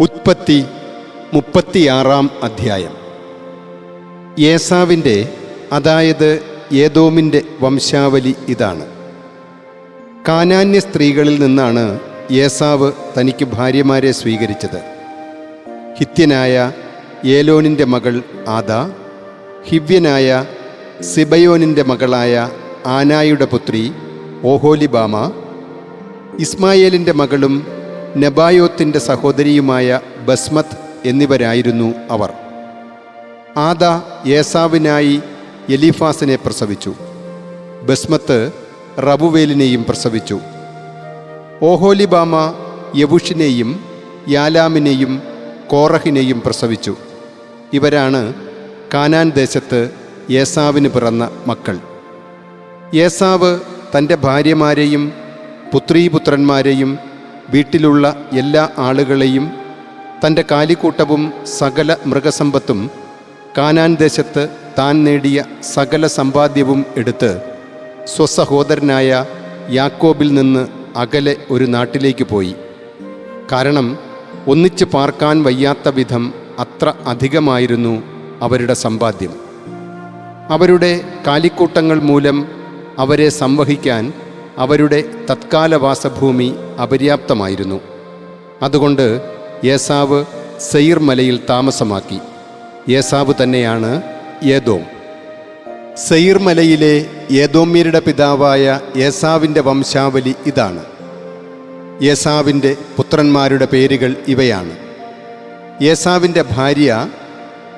ഉത്പത്തി മുപ്പത്തിയാറാം അധ്യായം. ഏസാവിന്റെ അതായത് ഏതോമിന്റെ വംശാവലി ഇതാണ്. കാനാന്യ സ്ത്രീകളിൽ നിന്നാണ് ഏസാവ് തനിക്ക് ഭാര്യമാരെ സ്വീകരിച്ചത്. ഹിത്യനായ ഏലോനിന്റെ മകൾ ആദ ഹിവ്യനായ സിബയോനിന്റെ മകളായ ആനായുടെ പുത്രി ഓഹോലിബാമ ഇസ്മായേലിന്റെ മകളും നെബായോത്തിന്റെ സഹോദരിയുമായ ബസ്മത് എന്നിവരായിരുന്നു അവർ. ആദ ഏസാവിനായി എലിഫാസിനെ പ്രസവിച്ചു. ബസ്മത്ത് റബുവേലിനെയും പ്രസവിച്ചു. ഓഹോലിബാമ യവുഷിനെയും യാലാമിനെയും കോറഹിനെയും പ്രസവിച്ചു. ഇവരാണ് കാനാൻ ദേശത്ത് ഏസാവിന് പിറന്ന മക്കൾ. ഏസാവ് തന്റെ ഭാര്യമാരെയും പുത്രീപുത്രന്മാരെയും വീട്ടിലുള്ള എല്ലാ ആളുകളെയും തന്റെ കാലിക്കൂട്ടവും സകല മൃഗസമ്പത്തും കാനാൻ ദേശത്ത് താൻ നേടിയ സകല സമ്പാദ്യവും എടുത്ത് സ്വസഹോദരനായ യാക്കോബിൽ നിന്ന് അകലെ ഒരു നാട്ടിലേക്ക് പോയി. കാരണം ഒന്നിച്ച് പാർക്കാൻ വയ്യാത്ത വിധം അത്ര അധികമായിരുന്നു അവരുടെ സമ്പാദ്യം. അവരുടെ കാലിക്കൂട്ടങ്ങൾ മൂലം അവരെ സംവഹിക്കാൻ അവരുടെ തത്കാല വാസഭൂമി അപര്യാപ്തമായിരുന്നു. അതുകൊണ്ട് യേസാവ് സെയിർ മലയിൽ താമസമാക്കി. യേസാവ് തന്നെയാണ് ഏതോം സെയിർ മലയിലെ ഏതോമ്യരുടെ പിതാവായ ഏസാവിന്റെ വംശാവലി ഇതാണ്. ഏസാവിന്റെ പുത്രന്മാരുടെ പേരുകൾ ഇവയാണ്. ഏസാവിന്റെ ഭാര്യ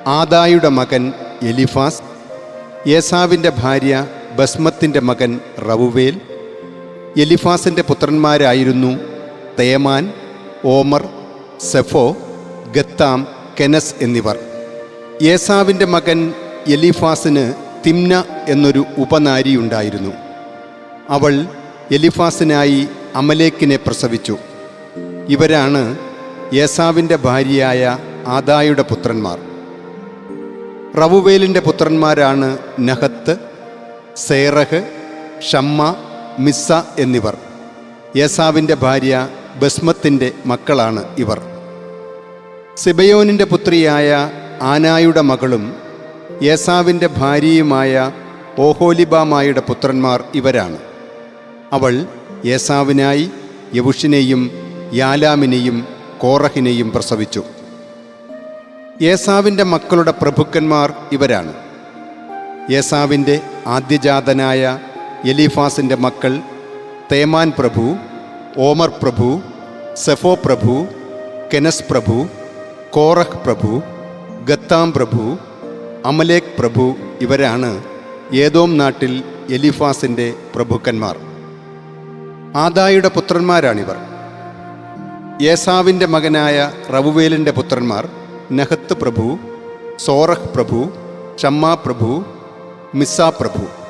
ആദായുടെ മകൻ എലിഫാസ്. ഏസാവിന്റെ ഭാര്യ ബസ്മത്തിന്റെ മകൻ റവുവേൽ. എലിഫാസിന്റെ പുത്രന്മാരായിരുന്നു തേമാൻ ഓമർ സെഫോ ഗത്താം കെനസ് എന്നിവർ. ഏസാവിന്റെ മകൻ എലിഫാസിന് തിംന എന്നൊരു ഉപനാരിയുണ്ടായിരുന്നു. അവൾ എലിഫാസിനായി അമലേക്കിനെ പ്രസവിച്ചു. ഇവരാണ് ഏസാവിന്റെ ഭാര്യയായ ആദായുടെ പുത്രന്മാർ. റവുവേലിന്റെ പുത്രന്മാരാണ് നഹത്ത് സേറഹ് ഷമ്മ മിസ്സ എന്നിവർ. യേസാവിന്റെ ഭാര്യ ബസ്മത്തിന്റെ മക്കളാണ് ഇവർ. സിബയോനിന്റെ പുത്രിയായ ആനായുടെ മകളും യേസാവിന്റെ ഭാര്യയുമായ ഓഹോലിബാമായുടെ പുത്രന്മാർ ഇവരാണ്. അവൾ യേസാവിനായി യവുഷിനെയും യാലാമിനെയും കോറഹിനെയും പ്രസവിച്ചു. യേസാവിന്റെ മക്കളുടെ പ്രഭുക്കന്മാർ ഇവരാണ്. യേസാവിന്റെ ആദ്യജാതനായ എലീഫാസിന്റെ മക്കൾ തേമാൻ പ്രഭു ഓമർ പ്രഭു സെഫോ പ്രഭു കെനസ് പ്രഭു കോറഹ് പ്രഭു ഗത്താം പ്രഭു അമലേക് പ്രഭു ഇവരാണ് ഏതോം നാട്ടിൽ എലിഫാസിന്റെ പ്രഭുക്കന്മാർ. ആദായുടെ പുത്രന്മാരാണിവർ. ഏസാവിന്റെ മകനായ റവുവേലിന്റെ പുത്രന്മാർ നഹത്ത് പ്രഭു സോറഹ് പ്രഭു ചമ്മാ പ്രഭു മിസ്സാ പ്രഭു.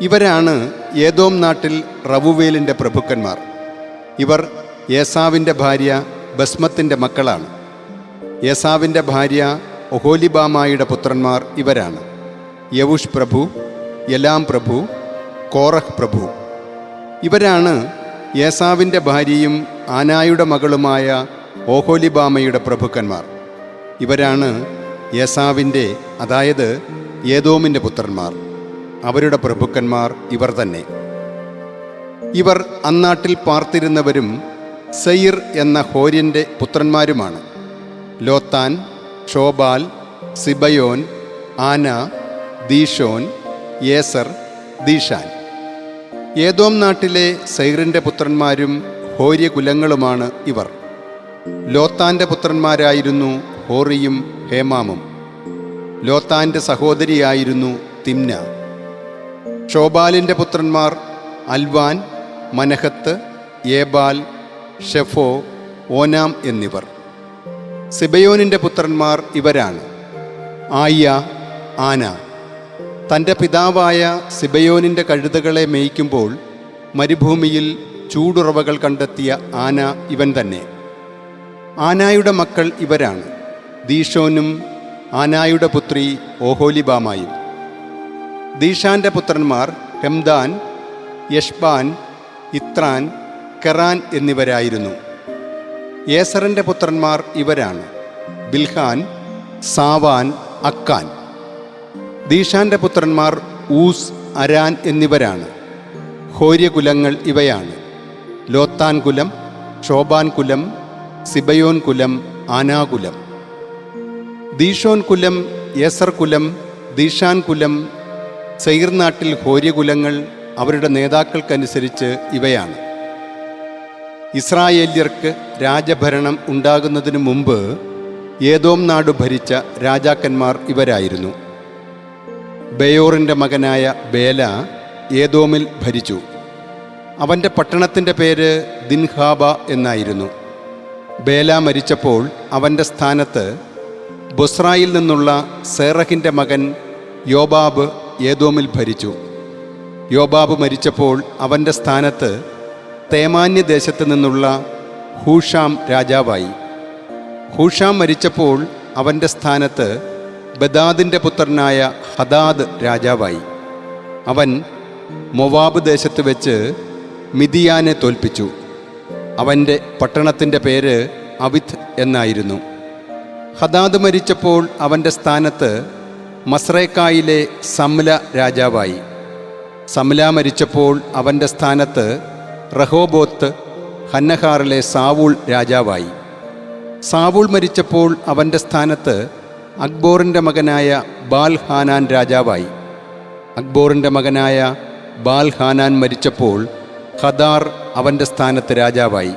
ഇവരാണ് ഏതോം നാട്ടിൽ റവുവേലിന്റെ പ്രഭുക്കന്മാർ. ഇവർ ഏസാവിന്റെ ഭാര്യ ബസ്മത്തിന്റെ മക്കളാണ്. ഏസാവിന്റെ ഭാര്യ ഒഹോലിബാമായുടെ പുത്രന്മാർ ഇവരാണ്. യവുഷ് പ്രഭു യലാം പ്രഭു കോറഹ് പ്രഭു. ഇവരാണ് ഏസാവിന്റെ ഭാര്യയും ആനായുടെ മകളുമായ ഓഹോലിബാമയുടെ പ്രഭുക്കന്മാർ. ഇവരാണ് ഏസാവിന്റെ അതായത് ഏതോമിന്റെ പുത്രന്മാർ. അവരുടെ പ്രഭുക്കന്മാർ ഇവർ തന്നെ. ഇവർ അന്നാട്ടിൽ പാർത്തിരുന്നവരും സയിർ എന്ന ഹോര്യന്റെ പുത്രന്മാരുമാണ്. ലോത്താൻ ഷോബാൽ സിബയോൻ ആന ദീഷോൻ യേസർ ദീഷാൻ ഏതോം നാട്ടിലെ സൈറിന്റെ പുത്രന്മാരും ഹോര്യകുലങ്ങളുമാണ് ഇവർ. ലോത്താന്റെ പുത്രന്മാരായിരുന്നു ഹോറിയും ഹേമാമും. ലോത്താന്റെ സഹോദരിയായിരുന്നു തിമ്ന. ഷോബാലിന്റെ പുത്രന്മാർ അൽവാൻ മനഹത്ത് ഏബാൽ ഷെഫോ ഓനാം എന്നിവർ. സിബയോനിന്റെ പുത്രന്മാർ ഇവരാണ്. ആയ്യ ആന. തന്റെ പിതാവായ സിബയോനിന്റെ കഴുതകളെ മേയ്ക്കുമ്പോൾ മരുഭൂമിയിൽ ചൂടുറവകൾ കണ്ടെത്തിയ ആന ഇവൻ തന്നെ. ആനായുടെ മക്കൾ ഇവരാണ്. ദീഷോനും ആനായുടെ പുത്രി ഓഹോലിബാമായും. ദീഷാന്റെ പുത്രന്മാർ ഹെംദാൻ യഷ്ബാൻ ഇത്രാൻ കെറാൻ എന്നിവരായിരുന്നു. ഏസറിന്റെ പുത്രന്മാർ ഇവരാണ്. ബിൽഹാൻ സാവാൻ അക്കാൻ. ദീഷാന്റെ പുത്രന്മാർ ഊസ് അരാൻ എന്നിവരാണ്. ഹോര്യകുലങ്ങൾ ഇവയാണ്. ലോത്താൻ കുലം ഷോബാൻ കുലം സിബയോൻ കുലം ആനാകുലം. ദീഷോൻ കുലം യേസർ കുലം ദീഷാൻ കുലം സെയിർ നാട്ടിൽ ഹോര്യകുലങ്ങൾ അവരുടെ നേതാക്കൾക്കനുസരിച്ച് ഇവയാണ്. ഇസ്രായേല്യർക്ക് രാജഭരണം ഉണ്ടാകുന്നതിന് മുമ്പ് ഏതോം നാട് ഭരിച്ച രാജാക്കന്മാർ ഇവരായിരുന്നു. ബയോറിന്റെ മകനായ ബേല ഏതോമിൽ ഭരിച്ചു. അവന്റെ പട്ടണത്തിന്റെ പേര് ദിൻഹാബ എന്നായിരുന്നു. ബേല മരിച്ചപ്പോൾ അവന്റെ സ്ഥാനത്ത് ബൊസ്രായിൽ നിന്നുള്ള സേറഹിന്റെ മകൻ യോബാബ് ഏതോമിൽ ഭരിച്ചു. യോബാബ് മരിച്ചപ്പോൾ അവന്റെ സ്ഥാനത്ത് തേമാന്യ ദേശത്ത് നിന്നുള്ള ഹൂഷാം രാജാവായി. ഹൂഷാം മരിച്ചപ്പോൾ അവന്റെ സ്ഥാനത്ത് ബദാദിന്റെ പുത്രനായ ഹദാദ് രാജാവായി. അവൻ മൊവാബ് ദേശത്ത് വെച്ച് മിതിയാനെ തോൽപ്പിച്ചു. അവന്റെ പട്ടണത്തിന്റെ പേര് അവിത് എന്നായിരുന്നു. ഹദാദ് മരിച്ചപ്പോൾ അവന്റെ സ്ഥാനത്ത് മസ്രേക്കായിലെ സംല രാജാവായി. സംല മരിച്ചപ്പോൾ അവന്റെ സ്ഥാനത്ത് റഹോബോത്ത് ഹന്നഹാറിലെ സാവൂൾ രാജാവായി. സാവൂൾ മരിച്ചപ്പോൾ അവന്റെ സ്ഥാനത്ത് അക്ബോറിന്റെ മകനായ ബാൽ ഹാനാൻ രാജാവായി. അക്ബോറിന്റെ മകനായ ബാൽ ഹാനാൻ മരിച്ചപ്പോൾ ഖദാർ അവന്റെ സ്ഥാനത്ത് രാജാവായി.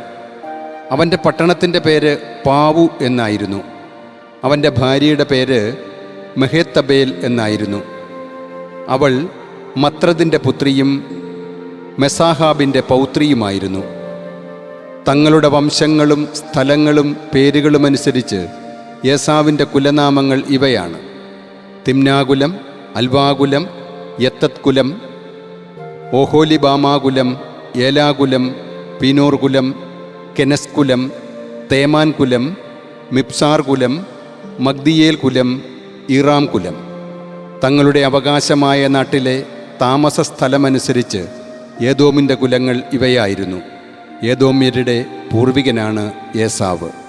അവന്റെ പട്ടണത്തിന്റെ പേര് പാവു എന്നായിരുന്നു. അവന്റെ ഭാര്യയുടെ പേര് മെഹേത്തബേൽ എന്നായിരുന്നു. അവൾ മത്രദിന്റെ പുത്രിയും മെസാഹാബിന്റെ പൗത്രിയുമായിരുന്നു. തങ്ങളുടെ വംശങ്ങളും സ്ഥലങ്ങളും പേരുകളുമനുസരിച്ച് യേസാവിന്റെ കുലനാമങ്ങൾ ഇവയാണ്. തിംനാകുലം അൽവാകുലം യത്തത്കുലം ഓഹോലിബാമാകുലം ഏലാകുലം പിനോർകുലം കെനസ്കുലം തേമാൻകുലം മിപ്സാർകുലം തേമാൻ കുലം മിപ്സാർ കുലം മഗ്ദിയേൽ കുലം ഇറാം കുലം. തങ്ങളുടെ അവകാശമായ നാട്ടിലെ താമസ സ്ഥലമനുസരിച്ച് ഏതോമിന്റെ കുലങ്ങൾ ഇവയായിരുന്നു. ഏതോമ്യരുടെ പൂർവികനാണ് ഏസാവ്.